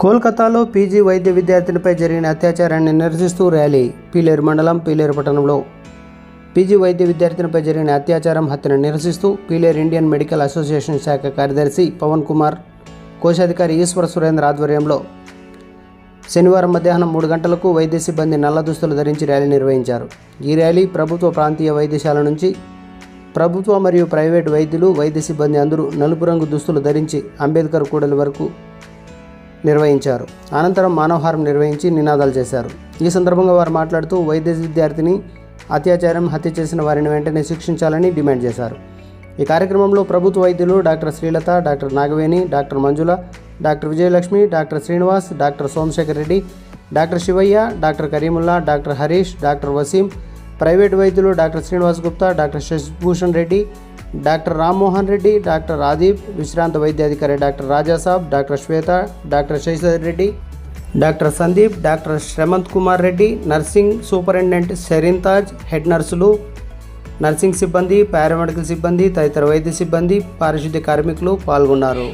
కోల్కతాలో పీజీ వైద్య విద్యార్థినిపై జరిగిన అత్యాచారాన్ని నిరసిస్తూ ర్యాలీ పీలేరు మండలం పీలేరు పట్టణంలో. పీజీ వైద్య విద్యార్థినిపై జరిగిన అత్యాచారం హత్యను నిరసిస్తూ పీలేరు ఇండియన్ మెడికల్ అసోసియేషన్ శాఖ కార్యదర్శి పవన్ కుమార్ కోశాధికారి ఈశ్వర సురేంద్ర ఆధ్వర్యంలో శనివారం మధ్యాహ్నం మూడు గంటలకు వైద్య సిబ్బంది నల్ల దుస్తులు ధరించి ర్యాలీ నిర్వహించారు. ఈ ర్యాలీ ప్రభుత్వ ప్రాంతీయ వైద్యశాల నుంచి ప్రభుత్వ మరియు ప్రైవేటు వైద్యులు వైద్య సిబ్బంది అందరూ నలుపు రంగు దుస్తులు ధరించి అంబేద్కర్ కూడలి వరకు నిర్వహించారు. అనంతరం మానవహారం నిర్వహించి నినాదాలు చేశారు. ఈ సందర్భంగా వారు మాట్లాడుతూ వైద్య విద్యార్థిని అత్యాచారం హత్య చేసిన వారిని వెంటనే శిక్షించాలని డిమాండ్ చేశారు. ఈ కార్యక్రమంలో ప్రభుత్వ వైద్యులు doctor Srilatha doctor Nagaveni doctor Manjula doctor Vijayalakshmi doctor Srinivas doctor Somasekhar Reddy doctor Sivaiah doctor Karimullah doctor Harish doctor Waseem private వైద్యులు doctor Srinivas Gupta doctor Sasibhushan Reddy doctor Rammohan Reddy doctor Radeep విశ్రాంత వైద్యాధికారి doctor Rajasab doctor Swetha doctor Sasidhar Reddy doctor Sandeep doctor Sramanth Kumar Reddy nursing superintendent Shareentaj head నర్సులు nursing సిబ్బంది paramedical సిబ్బంది తదితర వైద్య సిబ్బంది పారిశుద్ధ్య కార్మికులు పాల్గొన్నారు.